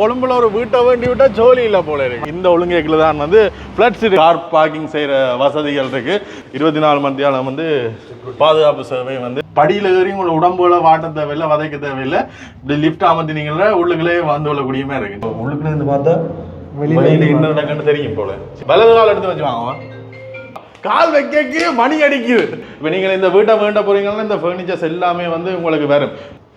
கொழும்புல ஒரு வீட்டை வேண்டி விட்டா ஜோலி இல்ல போல இருக்கு. இந்த ஒழுங்கேக்கில் தான் வந்து ஃபிளட்ஸ் கார் பார்க்கிங் செய்யற வசதிகள் இருக்கு. இருபத்தி நாலு மணி நேரம் வந்து பாதுகாப்பு சேவை வந்து படியில ஏறி உங்களோட உடம்புல வாட்ட தேவையில்லை வதைக்க தேவையில்லை. இப்படி லிஃப்ட் அமர்த்தினீங்களா உள்ளுக்குள்ளே வந்து கொள்ளக்கூடிய மாதிரி இருக்கு உள்ளுக்குள்ள இருந்து பார்த்தா வெளியில என்ன நடக்குன்னு தெரியும் போல. வலது கால் எடுத்து வச்சு கால் வைக்க மணி அடிக்குது. இப்போ நீங்கள் இந்த வீட்டை வேண்ட போறீங்கன்னா இந்த ஃபர்னிச்சர்ஸ் எல்லாமே வந்து உங்களுக்கு வரும்.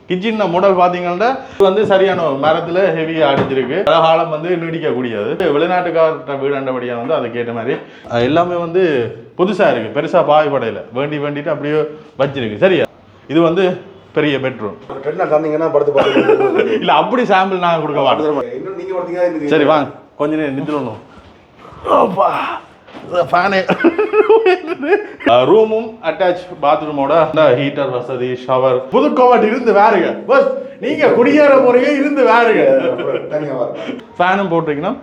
கிச்சன் மாடல் பார்த்தீங்கன்னா இது வந்து சரியான மரத்தில் ஹெவியாக அடிச்சிருக்கு. காலம் வந்து நீடிக்கக்கூடியது. வெளிநாட்டுக்கார்ட்ட வீடாண்டபடியாக வந்து அதுக்கேற்ற மாதிரி அஹ் எல்லாமே வந்து புதுசாக இருக்குது பெருசாக பாய்படையில் வேண்டி வேண்டிட்டு அப்படியே வச்சிருக்கு. சரியா? இது வந்து பெரிய பெட்ரூம். தந்தீங்கன்னா படுத்து இல்லை அப்படி சாம்பிள் நான் கொடுக்க மாட்டேன். சரி வாங்க. கொஞ்ச நேரம் அப்பா. ஃபேனு ரூமும் அட்டாச் பாத்ரூமோட ஹீட்டர் வசதி ஷவர் புது கவர்ட் இருந்து வேறுங்க பஸ் நீங்க குடியேற போறீங்க இருந்து வேறுங்க ஃபேனும் போட்டிருக்கணும்.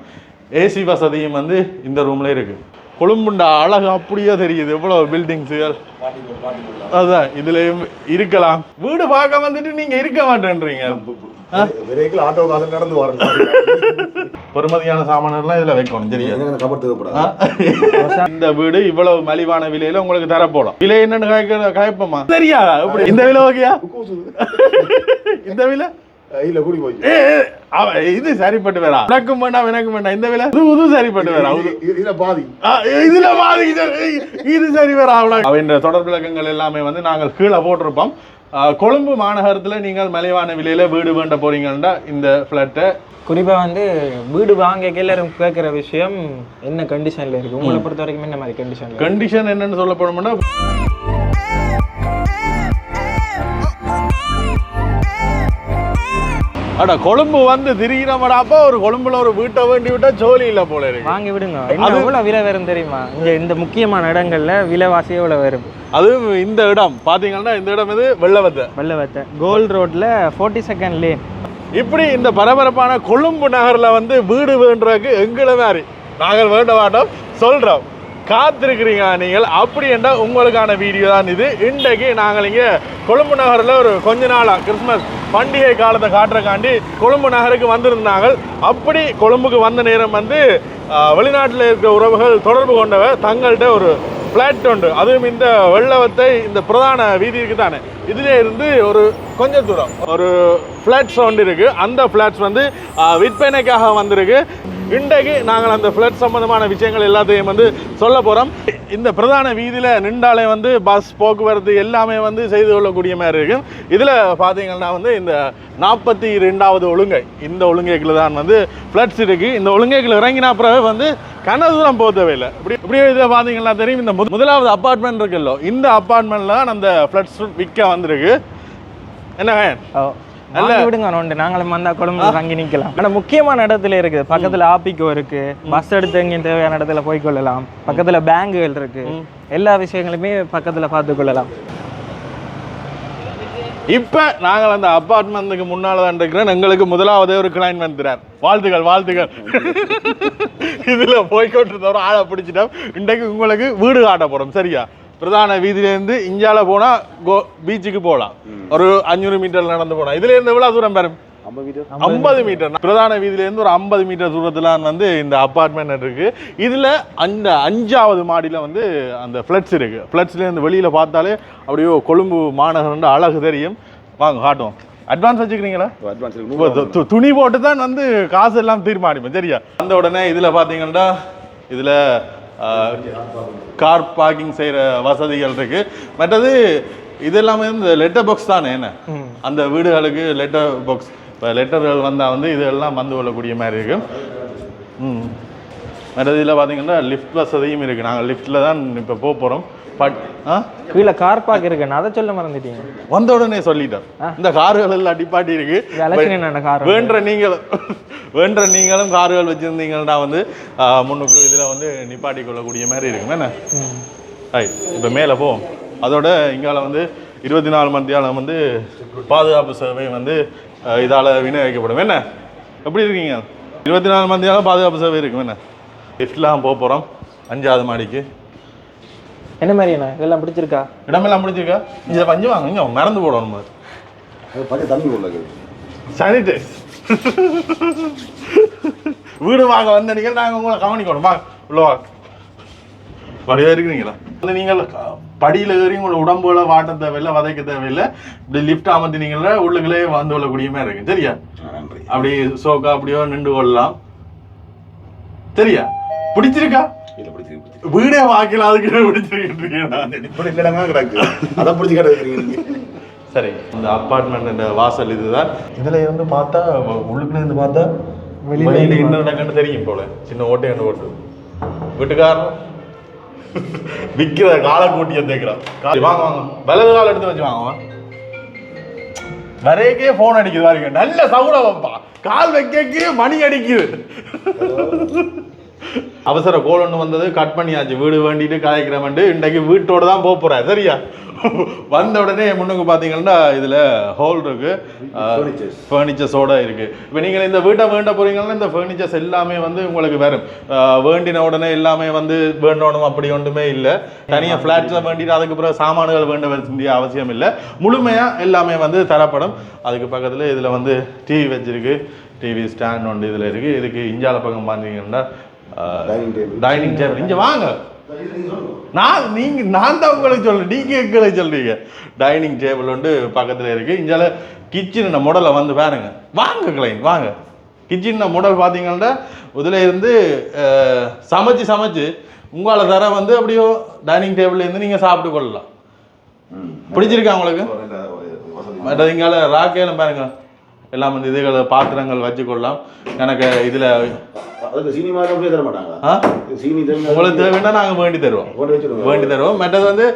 ஏசி வசதியும் வந்து இந்த ரூம்ல இருக்கு. கொழும்புண்டா அழகு அப்படியே தெரியுது. எவ்வளவு பில்டிங்ஸுகள் அதான் இதுலயும் இருக்கலாம். வீடு பார்க்க வந்துட்டு நீங்க இருக்க மாட்டேன்றீங்க. விரைவில் ஆட்டோ காசு நடந்து வரணும் பெருமதியான சாமானெல்லாம் இதுல வைக்கணும் சரியா? கபர் தேவைப்படாது இந்த வீடு இவ்வளவு மலிவான விலையில உங்களுக்கு தரப்போடும் விலை என்னன்னு கயக்க கயப்பமா? தெரியாதா இப்படி இந்த விலை ஓகேயா? இந்த விலை? இல்ல கூடி போய். இது சரிப்பட்டு வரா உனக்கும் வேண்டாம் எனக்கும் வேண்டாம் இந்த விலை? இது இது சரிப்பட்டு இதுல பாதி. இதுல பாதி இது சரி அவன் தொடர் விளக்கங்கள் எல்லாமே வந்து நாங்கள் கீழே போட்டிருப்போம். கொழும்பு மாநகரத்துல நீங்கள் மலிவான விலையில வீடு வேண்ட போறீங்கன்னா இந்த ஃபிளட்டை குறிப்பா வந்து வீடு வாங்க எல்லாரும் கேட்குற விஷயம் என்ன கண்டிஷன்ல இருக்கு? உங்களை பொறுத்த வரைக்கும் என்ன மாதிரி கண்டிஷன்ல கண்டிஷன் என்னன்னு சொல்லப்படும்னா அட கொழும்பு வந்து திரிகிறமடாப்பா ஒரு கொழும்புல ஒரு வீட்டை வேண்டி விட்டா ஜோலி இல்ல போல இருக்கு. வாங்கி விடுங்க. என்ன எவ்வளவு விலை வரும் தெரியுமா? இங்க இந்த முக்கியமான இடங்கள்ல விலைவாசி எவ்வளவு வரும்? அது இந்த இடம். பாத்தீங்கன்னா இந்த இடம் இது வெள்ளவத்தை. வெள்ளவத்தை. கோல்ட் ரோட்ல ஃபோர்ட்டி செகண்ட் லேன் இப்படி இந்த பரபரப்பான கொழும்பு நகர்ல வந்து வீடு வேண்டுறதுக்கு எங்களை மாதிரி நாங்கள் வேண்ட மாட்டோம் சொல்றோம். காத்திருக்கிறீங்க. நீங்கள் அப்படி என்றால் உங்களுக்கான வீடியோ தான் இது. இன்றைக்கு நாங்கள் இங்கே கொழும்பு நகரில் ஒரு கொஞ்ச நாளாக கிறிஸ்மஸ் பண்டிகை காலத்தை காட்டுறக்காண்டி கொழும்பு நகருக்கு வந்திருந்தாங்க அப்படி கொழும்புக்கு வந்த நேரம் வந்து வெளிநாட்டில் இருக்கிற உறவுகள் தொடர்பு கொண்டவர் தங்கள்கிட்ட ஒரு ஃப்ளாட் உண்டு. அதுவும் இந்த வெள்ளவத்தை இந்த பிரதான வீதி இருக்கு தானே. இதிலே இருந்து ஒரு கொஞ்சம் தூரம் ஒரு ஃப்ளாட்ஸ் ஒன்று இருக்குது அந்த ஃப்ளாட்ஸ் வந்து விற்பனைக்காக வந்திருக்கு. இன்றைக்கு நாங்கள் அந்த ஃப்ளட் சம்பந்தமான விஷயங்கள் எல்லாத்தையும் வந்து சொல்ல போகிறோம் இந்த பிரதான வீதியில் நின்றாலே வந்து பஸ் போக்குவரத்து எல்லாமே வந்து செய்து கொள்ளக்கூடிய மாதிரி இருக்கும் இதில் பார்த்தீங்கன்னா வந்து இந்த நாற்பத்தி ரெண்டாவது ஒழுங்கை இந்த ஒழுங்கைக்குள்ள தான் வந்து ஃப்ளட்ஸ் இருக்குது இந்த ஒழுங்கைக்குள்ள இறங்கினா பிறகு வந்து கன தூரம் போக தேவையில்லை. இப்படி இப்படியே இதில் பார்த்தீங்கன்னா தெரியும். இந்த முதலாவது அப்பார்ட்மெண்ட் இருக்குல்ல இந்த அப்பார்ட்மெண்ட்டில் தான் அந்த ஃப்ளட்ஸ் விற்க வந்திருக்கு. என்ன விடுங்க நோண்டு. நாங்களும் வந்தா கொழும்புல வாங்கி நிக்கலாம். ஆனா முக்கியமான இடத்துல இருக்குது. பக்கத்துல ஆப்பிக்கோ இருக்கு. பஸ் எடுத்து எங்கேயும் தேவையான இடத்துல போய் கொள்ளலாம். பக்கத்துல பேங்குகள் இருக்கு. எல்லா விஷயங்களுமே பக்கத்துல பார்த்து கொள்ளலாம். இப்போ நாங்கள் அந்த அப்பார்ட்மெண்ட்டுக்கு முன்னால் தான் இருக்கிறோம் எங்களுக்கு முதலாவதே ஒரு கிளைண்ட் வந்துறார் வாழ்த்துக்கள் வாழ்த்துக்கள். இதில் போய்கொண்டிருந்த ஒரு ஆளை பிடிச்சிட்டோம். இன்றைக்கு உங்களுக்கு வீடு காட்ட போகிறோம் சரியா? பிரதான வீதியிலேருந்து இஞ்சால போனால் கோ பீச்சுக்கு போகலாம் ஒரு அஞ்சூறு மீட்டர் நடந்து போகலாம் இதுலேருந்து எவ்வளோ தூரம் பெறும் ஐம்பது மீட்டர். பிரதான வீதியிலேருந்து ஒரு ஐம்பது மீட்டர் தூரத்தில் வந்து இந்த அப்பார்ட்மெண்ட் இருக்கு. இதுல அந்த அஞ்சாவது மாடியில வந்து அந்த ஃப்ளட்ஸ் இருக்கு. ஃப்ளட்ஸ்லேருந்து வெளியில பார்த்தாலே அப்படியே கொழும்பு மாநகரம் அழகு தெரியும். வாங்க காட்டுவோம். அட்வான்ஸ் வச்சுக்கிறீங்களா? அட்வான்ஸ் துணி போட்டு தான் வந்து காசு எல்லாம் தீர்மானிப்போம் சரியா? அந்த உடனே இதுல பாத்தீங்கன்னா இதுல கார் பார்க்கிங் செய்யற வசதிகள் இருக்கு. மற்றது இது எல்லாமே இந்த லெட்டர் பாக்ஸ் தானே என்ன? அந்த வீடுகளுக்கு லெட்டர் பாக்ஸ் இப்போ லெட்டர்கள் வந்தால் வந்து இதெல்லாம் வந்து கொள்ளக்கூடிய மாதிரி இருக்கு. ம். மற்றது இதில் பார்த்தீங்கன்னா லிஃப்ட் வசதியும் இருக்குது நாங்கள் லிஃப்ட்டில் தான் இப்போ போக போகிறோம் பட் ஆ? கீழே கார் பார்க் இருக்கு. நான் அதை சொல்ல மறந்துட்டீங்க வந்த உடனே சொல்லிட்டோம் இந்த கார்கள் எல்லாம் டிப்பாட்டி இருக்கு. என்ன கார் வேண்ட நீங்களும் கார்கள் வச்சிருந்தீங்கன்னா வந்து முன்னுக்கு இதில் வந்து நிப்பாட்டி கொள்ளக்கூடிய மாதிரி இருக்கும் என்ன? ரைட் இப்போ மேலே போவோம் அதோட இங்கால வந்து இருபத்தி நாலு நேரம் வந்து பாதுகாப்பு சேவை வந்து இதால் விநியோகிக்கப்படும். என்ன? எப்படி இருக்கீங்க? இருபத்தி நாலு நேரம் பாதுகாப்பு சேவை இருக்கும் என்ன? லிஃப்ட்லாம் போக போகிறோம் அஞ்சாவது மாடிக்கு. என்ன மாதிரிண்ணா இதெல்லாம் பிடிச்சிருக்கா? இடமெல்லாம் முடிஞ்சிருக்கா இங்கே பஞ்சு வாங்க. இங்கே மறந்து போடணும். தண்ணி உள்ளது சானிடைஸ் வீடு வாங்க வந்த நீங்கள் நாங்கள் உங்களை கவனிக்கணும் வாங்க உள்ள வாங்க வடிவா இருக்கிறீங்களா? வந்து நீங்கள் படியில் ஏறி உங்களோட உடம்புல வாட்ட தேவையில்லை வதைக்க தேவையில்லை. இப்படி லிஃப்ட் அமர்த்தினீங்களா உள்ளுக்குள்ளே வந்து கொள்ளக்கூடியமே இருக்கு. சரியா? நன்றி. அப்படி சோக்கா அப்படியோ நின்று கொள்ளலாம். சரியா? பிடிச்சிருக்கா? வீடே வாக்கில அதுக்கு பிடிச்சிருக்கீங்க அதை பிடிச்சி கிடக்குறீங்க. சரி இந்த அப்பார்ட்மெண்ட் வாசல் இதுதான். இதுல இருந்து பார்த்தா உள்ளுக்குள்ள இருந்து பார்த்தா வெளியில என்ன நடக்குன்னு தெரியும் போல. சின்ன ஓட்டை கண்டு ஓட்டு. வீட்டுக்காரன் விக்கிற காலை கூட்டி தேய்க்கிறான் வாங்க வாங்க. வலது கால் எடுத்து வச்சு வாங்க. வரைக்கே போன் அடிக்குது பாருங்க. நல்ல சவுடம் வைப்பா கால் வைக்கக்கே மணி அடிக்குது. அவசர கோல் ஒன்று வந்தது கட் பண்ணியாச்சு. வீடு வேண்டிட்டு கதைக்கிறவன்ட்டு இன்றைக்கு வீட்டோட தான் போக போறேன் சரியா? வந்த உடனே முன்னுக்கு பார்த்தீங்கன்னா இதில் ஹோல் இருக்கு. Furnitures. ஃபர்னிச்சர்ஸோட இருக்கு. இப்போ நீங்கள் இந்த வீட்டை வேண்ட போறீங்கன்னா இந்த ஃபர்னிச்சர்ஸ் எல்லாமே வந்து உங்களுக்கு வரும் வேண்டின உடனே எல்லாமே வந்து வேண்டணும் அப்படி ஒன்றுமே இல்லை. தனியாக ஃப்ளாட்ஸில் வேண்டிட்டு அதுக்கு பிறகு சாமான்கள் வேண்ட வேண்டிய அவசியம் இல்லை. முழுமையாக எல்லாமே வந்து தரப்படும். அதுக்கு பக்கத்தில் இதில் வந்து டிவி வச்சிருக்கு. டிவி ஸ்டாண்ட் ஒன்று இதில் இருக்குது இதுக்கு இஞ்சால பக்கம் பார்த்தீங்கன்னா டைனிங் டேபிள் இங்கே வாங்க. நான் நீங்க நான் தான் உங்களுக்கு சொல்றேன். நீங்க எங்களை சொல்றீங்க. டைனிங் டேபிள் வந்து பக்கத்துல இருக்கு. இங்கால கிச்சன் முடலை வந்து பாருங்க. வாங்க கிளைன் வாங்க. கிச்சன் முடல் பார்த்தீங்கன்னா இதுல இருந்து சமைச்சு சமைச்சு உங்களை தர வந்து அப்படியோ டைனிங் டேபிள்ல இருந்து நீங்க சாப்பிட்டு கொள்ளலாம். பிடிச்சிருக்கா உங்களுக்கு? வசதி. மற்றது இங்கால ராக்கேலும் பாருங்க. எல்லாம் வந்து இதுகளை பாத்திரங்கள் வச்சுக்கொள்ளலாம். எனக்கு இதுல உங்களுக்கு தேவைன்னா நாங்க வேண்டி தருவோம். வேண்டி தருவோம். மற்றது வந்து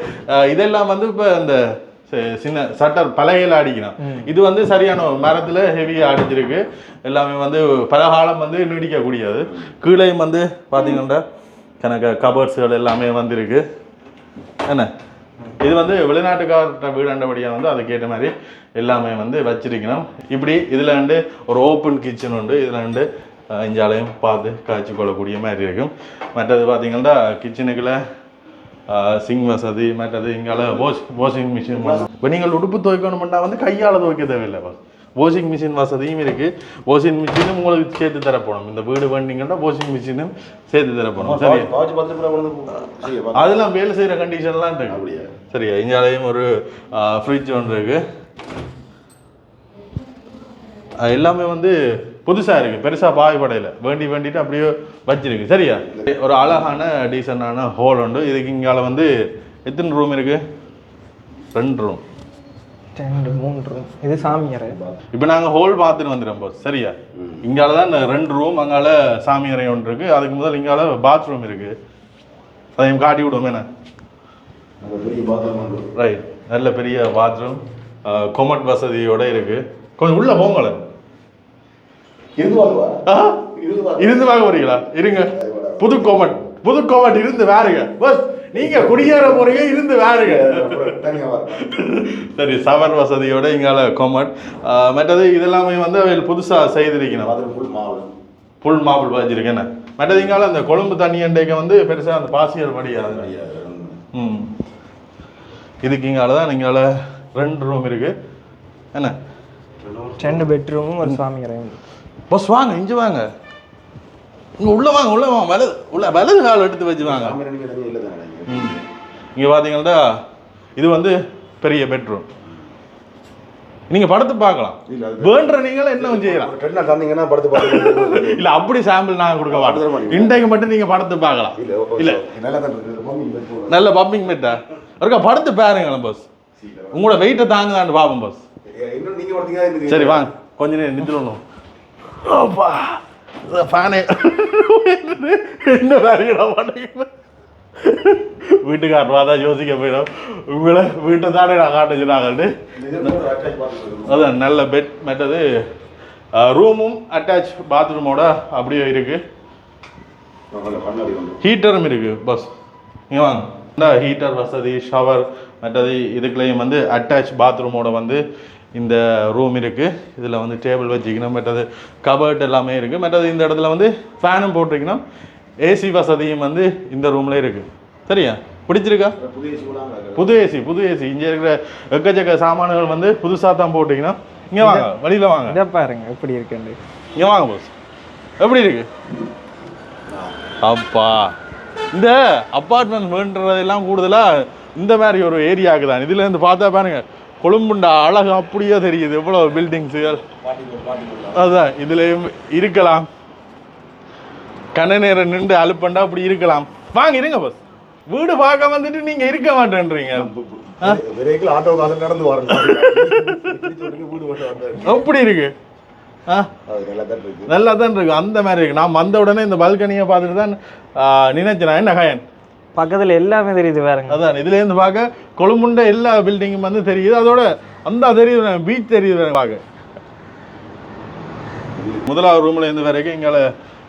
இதெல்லாம் வந்து இப்போ இந்த சி- சின்ன சட்டர் பலகையில் அடிக்கணும். இது வந்து சரியான மரத்தில் ஹெவியாக அடிச்சிருக்கு. எல்லாமே வந்து பல காலம் வந்து நீடிக்கக்கூடியது. கீழேயும் வந்து பார்த்தீங்கன்னா கணக்கு கபர்ட்ஸுகள் எல்லாமே வந்திருக்கு. என்ன? இது வந்து வெளிநாட்டுக்கார்ட்ட வீடாண்டபடியாக வந்து அதுக்கேற்ற மாதிரி எல்லாமே வந்து வச்சிருக்கணும். இப்படி இதில் வந்து ஒரு ஓப்பன் கிச்சன் உண்டு. இதில் வந்து இஞ்சாலையும் பார்த்து காய்ச்சி கொள்ளக்கூடிய மாதிரி இருக்கும். மற்றது பார்த்திங்கன்னா கிச்சனுக்குள்ள சிங் வசதி மற்றது இங்கால வாஷ் வாஷிங் மிஷின் இப்போ நீங்கள் உடுப்பு துவைக்கணும்னா வந்து கையால் துவைக்க தேவையில்லை வாஷிங் மிஷின் வசதியும் இருக்கு. வாஷிங் மிஷினும் உங்களுக்கு சேர்த்து தரப்படும் இந்த வீடு வேண்டிங்கன்னா வாஷிங் மிஷினும் சேர்த்து தரப்படும் சரி பாவச்சு பத்து பேர் கொண்டு வந்து செய்ய பாத்து. அதெல்லாம் வேலை செய்கிற கண்டிஷன்லாம் இருக்கு. அப்படியா? சரியா? இந்தியாலையும் ஒரு ஃப்ரிட்ஜ் ஒன்று இருக்கு. அஹ் எல்லாமே வந்து புதுசாக இருக்குது பெருசாக பாய்படையில் வேண்டி வேண்டிட்டு அப்படியே வச்சிருக்கு. சரியா? ஒரு அழகான டீசெண்டான ஹோல் உண்டு. இதுக்கு இங்கால வந்து எத்தனை ரூம் இருக்கு? ரெண்டு ரூம் ரெண்டு மூன்று இது சாமியார். இப்போ நாங்கள் ஹோல் பார்த்துட்டு வந்துடுறோம் boss. சரியா? இங்கால தான் இந்த ரெண்டு ரூம் அங்கால சாமி அறை ஒன்று இருக்கு. அதுக்கு முதல் இங்கால பாத்ரூம் இருக்கு. அதையும் காட்டி விடுவோம் என்ன. ரைட் நல்ல பெரிய பாத்ரூம் கொமட் வசதியோட இருக்கு. கொஞ்சம் உள்ள போங்களேன் இருந்து வாங்க. இருந்து வாங்க. போறீங்களா? இருங்க. புது கோமட். புது கோமட் இருந்து வேறுங்க பஸ் நீங்க குடியேற போறீங்க இருந்து வேறுங்க அப்புறம் தனியா வர சரி சவர் வசதியோட இங்கால கோமட். மற்றது இதெல்லாமே வந்து அவைகள் புதுசா செய்திருக்கணும். பாத்திரம் ஃபுல் மாவு. புல் பாய்ச்சிருக்கேன் மற்றது இங்கால அந்த கொழும்பு தண்ணி அண்டைக்கு வந்து பெருசா அந்த பாசியல் வடியாது. ம். இதுக்கு இங்கால தான் இங்கால ரெண்டு ரூம் இருக்கு. என்ன? ரெண்டு பெட்ரூமும் ஒரு சாமியார் பஸ் வாங்க இங்க வாங்க. உள்ள வாங்க உள்ள வாங்க. வலது உள்ள வலது கால் எடுத்து வச்சு வாங்க. இங்க பாத்தீங்கன்னா இது வந்து பெரிய பெட்ரூம் நீங்க படுத்து பார்க்கலாம். வேண்ட நீங்களும் என்ன செய்யலாம். தந்தீங்கன்னா படுத்து பார்த்து இல்ல அப்படி சாம்பிள் நாங்க கொடுக்க மாட்டீங்க. இன்றைக்கு மட்டும் நீங்க படுத்து பார்க்கலாம். இல்ல நல்லா தான் இருக்கு மம்மி பெட் போடுறோம். நல்ல பப்பிங் மெட்டா ஒருக்கா படுத்து பாருங்களேன் பஸ். உங்களோட வெயிட்டை தாங்குதான்னு பாப்போம் பஸ் சரி வாங்க. கொஞ்ச நேரம் அப்பா ஃபேனே என்ன வேலையிட மாட்டேங்குது வீட்டுக்காரர் தான் யோசிக்க போயிடும் உங்களை வீட்டை தானே நான் காட்ட சொன்னாங்கன்னு அதான் நல்ல பெட் மற்றது ரூமும் அட்டாச் பாத்ரூமோட அப்படியே இருக்கு ஹீட்டரும் இருக்கு பஸ் இங்கே வாங்க இந்த ஹீட்டர் வசதி ஷவர் மற்றது இதுக்குள்ளேயும் வந்து அட்டாச் பாத்ரூமோட வந்து இந்த ரூம் இருக்குது இதில் வந்து டேபிள் வச்சுக்கணும் மற்றது கபர்ட் எல்லாமே இருக்குது மற்றது இந்த இடத்துல வந்து ஃபேனும் போட்டிருக்கணும் ஏசி வசதியும் வந்து இந்த ரூம்ல இருக்கு. சரியா? பிடிச்சிருக்கா? புது ஏசி புது ஏசி இங்கே இருக்கிற எக்கச்சக்க சாமான்கள் வந்து புதுசாக தான் போட்டிங்கன்னா இங்கே வாங்க வழியில் வாங்க. இதை பாருங்க எப்படி இருக்குன்னு. இங்கே வாங்க போஸ் எப்படி இருக்கு? அப்பா இந்த அப்பார்ட்மெண்ட் வேண்டுறதெல்லாம் கூடுதலாக இந்த மாதிரி ஒரு ஏரியாவுக்கு தான். இதுல இருந்து பார்த்தா பாருங்க கொழும்புண்டா அழகு அப்படியே தெரியுது. எவ்வளோ பில்டிங்ஸுகள் அதுதான் இதுலேயும் இருக்கலாம். கண்ண நேரம் நின்று அலுப்பண்டா அப்படி இருக்கலாம். வாங்க இருங்க பஸ் வீடு பார்க்க வந்துட்டு நீங்க இருக்க மாட்டேன்றீங்க. விரைவில் ஆட்டோ காசு நடந்து வரணும் எப்படி இருக்கு நல்லா தான் இருக்கு. நல்லா தான் இருக்கு. அந்த மாதிரி இருக்கு. நான் வந்த உடனே இந்த பால்கனியை பார்த்துட்டு தான் நினைச்சேன். நான் என்ன கயன்? பக்கத்துல எல்லாமே தெரியுது வேறங்க அதான் இதுல இருந்து பார்க்க கொழும்புண்ட எல்லா பில்டிங்கும் வந்து தெரியுது. அதோட அந்த தெரியுது பீச் தெரியுது பார்க்க. முதலாவது ரூம்ல இருந்து வரைக்கும் இங்கே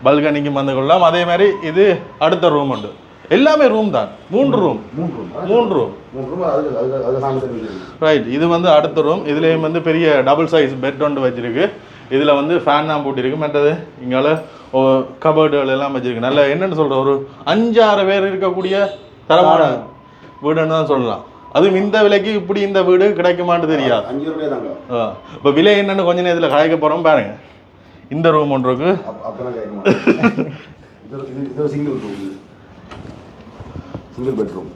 பல்கனிக்கு வந்து கொள்ளலாம். அதே மாதிரி இது அடுத்த ரூம் உண்டு. எல்லாமே ரூம் தான். மூன்று ரூம் மூன்று ரூம் ரைட் இது வந்து அடுத்த ரூம் இதுலேயும் வந்து பெரிய டபுள் சைஸ் பெட் ஒன்று வச்சிருக்கு. இதில் வந்து ஃபேன் தான் போட்டிருக்கு. மற்றது இங்கால கபர்டுகள் எல்லாம் வச்சிருக்கு. நல்ல என்னன்னு சொல்ற ஒரு அஞ்சாறு பேர் இருக்கக்கூடிய தரமான வீடுன்னு தான் சொல்லலாம். அதுவும் இந்த விலைக்கு இப்படி இந்த வீடு கிடைக்குமான்னு தெரியாது. இப்போ விலை என்னன்னு கொஞ்ச நேரத்தில் கலைக்க போகிறோம் பாருங்க. இந்த ரூம் ஒன்று இருக்கு. இது சிங்கிள் ரூம் சிங்கிள் பெட்ரூம்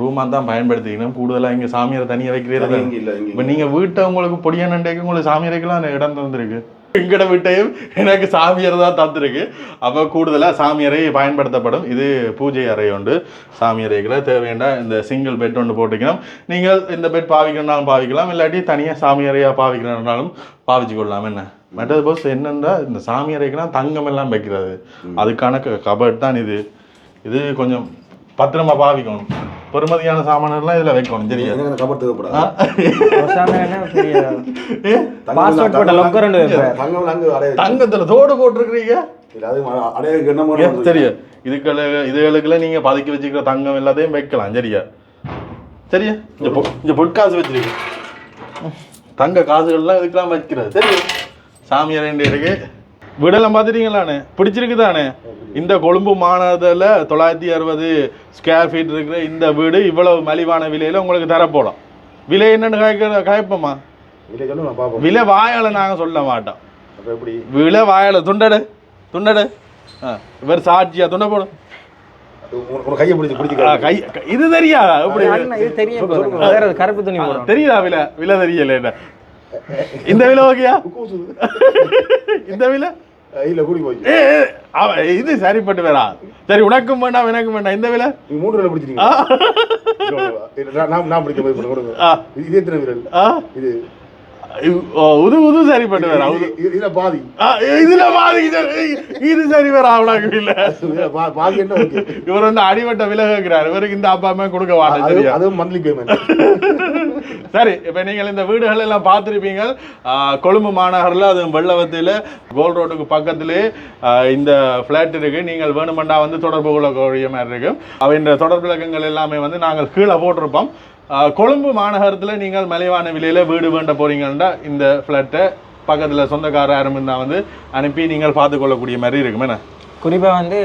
ரூமாக தான் பயன்படுத்திக்கணும். கூடுதலாக இங்கே சாமியார் தனியாக வைக்கிறது? இல்ல இப்போ நீங்கள் வீட்டை உங்களுக்கு பொடியானண்டேக்கு உங்களுக்கு சாமியார் வைக்கலாம் இடம் தந்திருக்கு. எங்கட வீட்டையும் எனக்கு சாமியார் தான் தந்திருக்கு. அப்போ கூடுதலாக சாமியாரை பயன்படுத்தப்படும். இது பூஜை அறை உண்டு. சாமியார் அறைகளை தேவையான இந்த சிங்கிள் பெட் ஒன்று போட்டுக்கணும். நீங்கள் இந்த பெட் பாவிக்கணும்னாலும் பாவிக்கலாம். இல்லாட்டி தனியாக சாமியாரையாக பாவிக்கணும்னாலும் பாவிச்சு கொள்ளலாம் என்ன மற்றது போஸ் என்னன்னா இந்த சாமியாரைக்கெல்லாம் தங்கம் எல்லாம் வைக்கிறது. அதுக்கான கபட் தான் இது. இது கொஞ்சம் பத்திரமா பாவிக்கணும். பெருமதியான சாமானெல்லாம் இதில் வைக்கணும் சரியா? எனக்கு கபர் தேவைப்படாது? தங்கத்துல தோடு போட்டிருக்கிறீங்க? சரியா. இதுக்கள இதுகளுக்குள்ள நீங்க பதுக்கி வச்சுக்கிற தங்கம் எல்லாத்தையும் வைக்கலாம் சரியா? சரியா? இந்த பொ- இந்த பொற்காசு வச்சிருக்கு. தங்க காசுகள்லாம் இதுக்கெல்லாம் வைக்கிறது சரியா? சாமியார் இருக்கு வீடெல்லாம் பார்த்துட்டீங்களாண்ணே பிடிச்சிருக்கு தானே இந்த கொழும்பு மாநகரத்தில் தொள்ளாயிரத்தி அறுபது ஸ்கொயர் ஃபீட் இருக்கிற இந்த வீடு இவ்வளவு மலிவான விலையில உங்களுக்கு தரப்போலாம். விலை என்னன்னு காய்க்க காய்ப்போமா? விலை வாயால நாங்க சொல்ல மாட்டோம். அப்போ எப்படி? விலை வாயால துண்டடு துண்டடு. ஆ, இவர் சாட்சியா துண்ட போடும் இது தெரியாதா? எப்படி? தெரியுதா. விலை? விலை தெரியல இந்த விலை ஓகேயா? இந்த விலை? இல்லை கூடி போய். இது சரிப்பட்டு வரா சரி உனக்கும் வேண்டாம் எனக்கும் வேண்டாம். இந்த விலை? நீ மூணு விரல் பிடிச்சிட்டீங்க இல்ல, நான் நான் பிடிக்க போய். இது எத்தனை விரல் இது. உது உது வரா உது இது- இதுல பாதி. இதுல பாதி சரி- இது சரி வரா உனக்கு இல்ல பாதி என்ன இவர் வந்து அடிமட்ட விலை கேட்கிறார் இவருக்கு இந்த அப்பா அம்மா கொடுக்க சரியா? அதுவும் மந்த்லி பேமெண்ட் சரி இப்போ நீங்கள் இந்த வீடுகள் எல்லாம் பார்த்துருப்பீங்க. கொழும்பு மாநகரில் அது வெள்ளவத்தில் கோல் ரோட்டுக்கு பக்கத்திலே இந்த ஃப்ளாட் இருக்கு. நீங்கள் வேணுமெண்டா வந்து தொடர்பு கொள்ளக்கூடிய மாதிரி இருக்கு. அவைன்ற தொடர்பு விளக்கங்கள் எல்லாமே வந்து நாங்கள் கீழே போட்டிருப்போம். கொழும்பு மாநகரத்தில் நீங்கள் மலிவான விலையில் வீடு வேண்ட போறீங்கன்னா இந்த ஃப்ளாட்டை பக்கத்தில் சொந்தக்காரர் யாரும் இருந்தால் வந்து அனுப்பி நீங்கள் பார்த்து கொள்ளக்கூடிய மாதிரி என்ன? என்ன குறிப்பா வந்து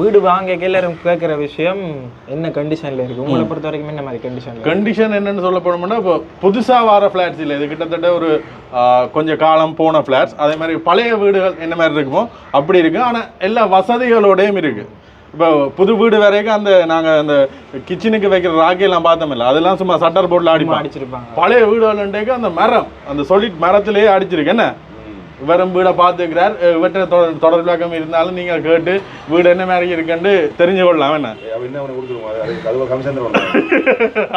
வீடு வாங்க எல்லாரும் கேட்குற விஷயம் என்ன கண்டிஷன்ல இருக்கு? உங்களை பொறுத்த வரைக்கும் என்ன மாதிரி கண்டிஷன்ல கண்டிஷன் என்னன்னு சொல்ல போனோம்னா இப்போ புதுசாக வர ஃப்ளாட்ஸ் இல்லை. இது கிட்டத்தட்ட ஒரு ஆ, கொஞ்ச காலம் போன ஃப்ளாட்ஸ் அதே மாதிரி பழைய வீடுகள் என்ன மாதிரி இருக்குமோ அப்படி இருக்கு. ஆனால் எல்லா வசதிகளோடையும் இருக்கு. இப்போ புது வீடு வரைக்கும் அந்த நாங்கள் அந்த கிச்சனுக்கு வைக்கிற ராக்கியெல்லாம் பார்த்தோமில்ல அதெல்லாம் சும்மா சட்டர் போர்டில் அடிப்போம். அடிச்சிருப்பாங்க. பழைய வீடுகளுக்கு அந்த மரம் அந்த solid மரத்திலேயே அடிச்சிருக்கு. என்ன? இவரும் வீடை பார்த்துக்கிறார். இவற்றை தொடர் தொடர் விளக்கம் இருந்தாலும் நீங்கள் கேட்டு வீடு என்ன மாதிரி இருக்குன்னு தெரிஞ்சு கொள்ளலாம் என்ன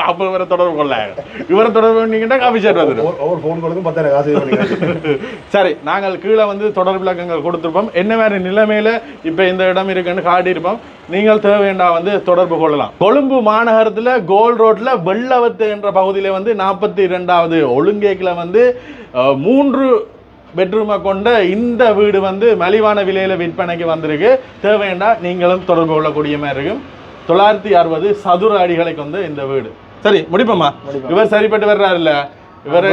அப்போ இவரை தொடர்பு கொள்ள. இவரை தொடர்பு பண்ணிக்கிட்டா காஃபி ஷாட் வந்துடும். சரி நாங்கள் கீழே வந்து தொடர் விளக்கங்கள் கொடுத்துருப்போம். என்ன மாதிரி நிலைமையில இப்போ இந்த இடம் இருக்குன்னு காட்டியிருப்போம். நீங்கள் தேவையண்டா வந்து தொடர்பு கொள்ளலாம். கொழும்பு மாநகரத்தில் கோல் ரோட்ல வெள்ளவத்து என்ற பகுதியில் வந்து நாற்பத்தி இரண்டாவது ஒழுங்கேக்கில் வந்து மூன்று பெட்ரூமை கொண்ட இந்த வீடு வந்து மலிவான விலையில விற்பனைக்கு வந்திருக்கு. தேவையண்டா நீங்களும் தொடர்பு கொள்ளக்கூடிய மாதிரி இருக்கும். தொள்ளாயிரத்தி அறுபது சதுர அடிகளை கொண்ட இந்த வீடு. சரி முடிப்போமா. இவர் சரிப்பட்டு வர்றாருல்ல? வேற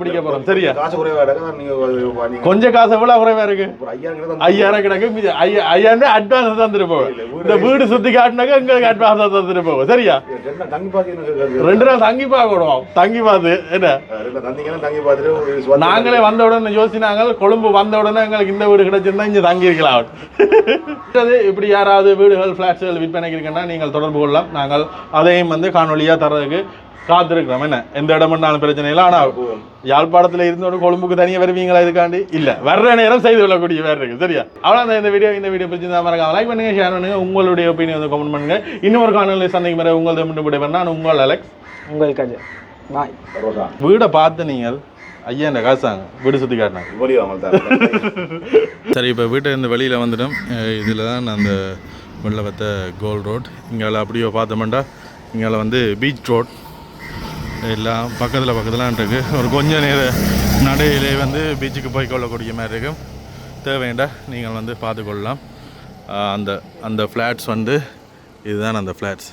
பிடிக்க போறோம். சரியா? காசு குறைவா கொஞ்சம் எவ்வளவு குறைவா இருக்கு? ஐயாயிரம் கிடக்கு அட்வான்ஸ் இந்த வீடு சுத்தி காட்டினாக்க எங்களுக்கு அட்வான்ஸ் தந்துட்டு போவோம் சரியா? ரெண்டு நாள் தங்கி பார்த்து எனக்கு ரெண்டு நாள் தங்கி பார்க்கணும். தங்கி பார்த்து என்ன? நாங்களே வந்த உடனே யோசினாங்க கொழும்பு வந்த உடனே எங்களுக்கு இந்த வீடு கிடைச்சிருந்தா இங்க தங்கி இருக்கலாம் இப்படி யாராவது வீடுகள் ஃபிளாட்ஸ்கள் விற்பனைக்கு இருக்குன்னா நீங்கள் தொடர்பு கொள்ளலாம். நாங்கள் அதையும் வந்து காணொலியா தர்றதுக்கு காத்திருக்கிறோம். என்ன? எந்த இடம்னாலும் பிரச்சனை இல்லை. ஆனால் யாழ்ப்பாணத்தில் இருந்தோட கொழும்புக்கு தனியாக வருவீங்களா இதுக்காண்டி? இல்லை. வர்ற நேரம் செய்து கொள்ளக்கூடிய வேறு இருக்கு. சரியா? அவ்வளோ இந்த வீடியோ இந்த வீடியோ பிடிச்சிருந்தா மறக்காம லைக் பண்ணுங்க ஷேர் பண்ணுங்க. உங்களுடைய ஒப்பீனியன் வந்து கமெண்ட் பண்ணுங்க. இன்னொரு காணொலி சந்தைக்கு மேலே உங்களது மட்டும் விடைபெற நான் உங்கள் அலெக்ஸ் உங்களுக்கு அது பாய் ரோசா வீடை பார்த்து நீங்கள் ஐயா இந்த காசாங்க. வீடு சுற்றி காட்டினாங்க. சரி இப்போ வீட்டை இந்த வெளியில் வந்துட்டோம். இதில் தான் அந்த வெளில வத்த கோல் ரோட் இங்கே அப்படியே பார்த்தோம்னா இங்கே வந்து பீச் ரோட் எல்லாம் பக்கத்தில் பக்கத்தில் இருக்குது ஒரு கொஞ்சம் நேர நடையிலே வந்து பீச்சுக்கு போய் கொள்ளக்கூடிய மாதிரி இருக்கும். தேவைண்டா நீங்கள் வந்து பார்த்துக்கொள்ளலாம் அந்த அந்த ஃப்ளாட்ஸ் வந்து இதுதான் அந்த ஃப்ளாட்ஸ்